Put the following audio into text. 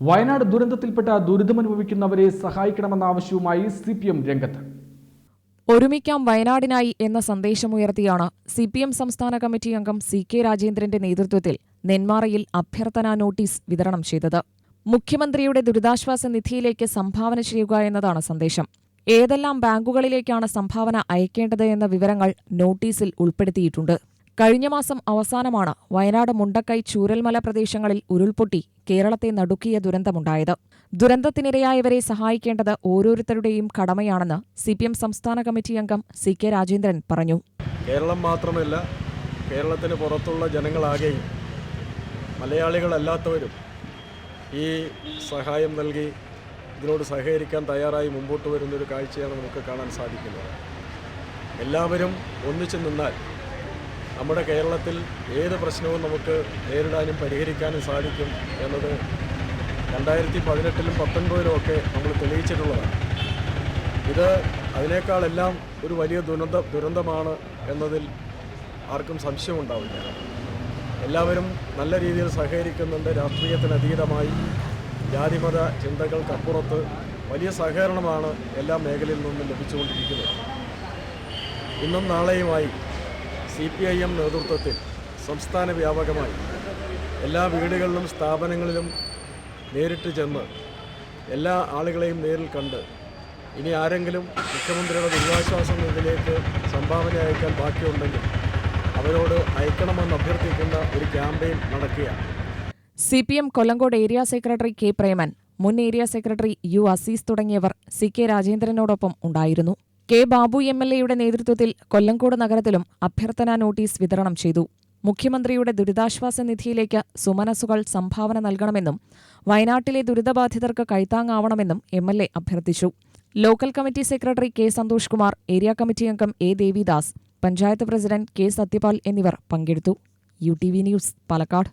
വയനാട് ദുരന്തത്തിൽപ്പെട്ട ദുരിതമനുഭവിക്കുന്നവരെ സഹായിക്കണമെന്ന ആവശ്യവുമായി C P M രംഗത്ത്. ഒരുമിക്കാം വയനാടിനായി എന്ന സന്ദേശമുയർത്തിയാണ് സി പി എം സംസ്ഥാന കമ്മിറ്റി അംഗം സി കെ രാജേന്ദ്രന്റെ നേതൃത്വത്തിൽ നെന്മാറയിൽ അഭ്യർത്ഥനാ നോട്ടീസ് വിതരണം ചെയ്തത്. മുഖ്യമന്ത്രിയുടെ ദുരിതാശ്വാസ നിധിയിലേക്ക് സംഭാവന ചെയ്യുക എന്നതാണ് സന്ദേശം. ഏതെല്ലാം ബാങ്കുകളിലേക്കാണ് സംഭാവന അയക്കേണ്ടത് എന്ന വിവരങ്ങൾ നോട്ടീസിൽ ഉൾപ്പെടുത്തിയിട്ടുണ്ട്. കഴിഞ്ഞ മാസം അവസാനമാണ് വയനാട് മുണ്ടക്കൈ ചൂരൽമല പ്രദേശങ്ങളിൽ ഉരുൾപൊട്ടി കേരളത്തെ നടുക്കിയ ദുരന്തമുണ്ടായത്. ദുരന്തത്തിനിരയായവരെ സഹായിക്കേണ്ടത് ഓരോരുത്തരുടെയും കടമയാണെന്ന് സി പി എം സംസ്ഥാന കമ്മിറ്റി അംഗം സി കെ രാജേന്ദ്രൻ പറഞ്ഞു. കേരളം മാത്രമല്ല കേരളത്തിന് പുറത്തുള്ള ജനങ്ങളാകെയും മലയാളികളല്ലാത്തവരും ഈ സഹായം നൽകി ഇതിനോട് സഹകരിക്കാൻ തയ്യാറായി മുമ്പോട്ട് വരുന്നൊരു കാഴ്ചയാണ് നമുക്ക് കാണാൻ സാധിക്കുന്നത്. എല്ലാവരും ഒന്നിച്ചു നിന്നാൽ നമ്മുടെ കേരളത്തിൽ ഏത് പ്രശ്നവും നമുക്ക് നേരിടാനും പരിഹരിക്കാനും സാധിക്കും എന്നത് രണ്ടായിരത്തി പതിനെട്ടിലും പത്തൊൻപതിലും ഒക്കെ നമ്മൾ തെളിയിച്ചിട്ടുള്ളതാണ്. ഇത് അതിനേക്കാളെല്ലാം ഒരു വലിയ ദുരന്ത ദുരന്തമാണ് എന്നതിൽ ആർക്കും സംശയമുണ്ടാവില്ല എല്ലാവരും നല്ല രീതിയിൽ സഹകരിക്കുന്നുണ്ട്. രാഷ്ട്രീയത്തിനതീതമായി ജാതിമത ചിന്തകൾക്കപ്പുറത്ത് വലിയ സഹകരണമാണ് എല്ലാ മേഖലയിൽ നിന്നും ലഭിച്ചുകൊണ്ടിരിക്കുന്നത്. ഇന്നും നാളെയുമായി സി പി ഐ എം നേതൃത്വത്തിൽ സംസ്ഥാന വ്യാപകമായി എല്ലാ വീടുകളിലും സ്ഥാപനങ്ങളിലും നേരിട്ട് ചെന്ന് എല്ലാ ആളുകളെയും നേരിൽ കണ്ട് ഇനി ആരെങ്കിലും മുഖ്യമന്ത്രിയുടെ ദുരിതാശ്വാസ നിധിയിലേക്ക് സംഭാവന അയക്കാൻ ബാക്കിയുണ്ടെങ്കിൽ അവരോട് അയക്കണമെന്ന് അഭ്യർത്ഥിക്കുന്ന ഒരു ക്യാമ്പയിൻ നടക്കുകയാണ്. C P M Kollengode area secretary K Preman മുൻ ഏരിയ സെക്രട്ടറി യു അസീസ് തുടങ്ങിയവർ സി കെ രാജേന്ദ്രനോടൊപ്പം ഉണ്ടായിരുന്നു. കെ ബാബു എം എൽ എയുടെ നേതൃത്വത്തിൽ കൊല്ലങ്കോട് നഗരത്തിലും അഭ്യർത്ഥന നോട്ടീസ് വിതരണം ചെയ്തു. മുഖ്യമന്ത്രിയുടെ ദുരിതാശ്വാസ നിധിയിലേക്ക് സുമനസുകൾ സംഭാവന നൽകണമെന്നും വയനാട്ടിലെ ദുരിതബാധിതർക്ക് കൈത്താങ്ങാവണമെന്നും എം എൽ എ അഭ്യർത്ഥിച്ചു. Local committee secretary K Santhosh Kumar area committee അംഗം A Devidas panchayat president K Sathyapal എന്നിവർ പങ്കെടുത്തു. U T V news Palakkad.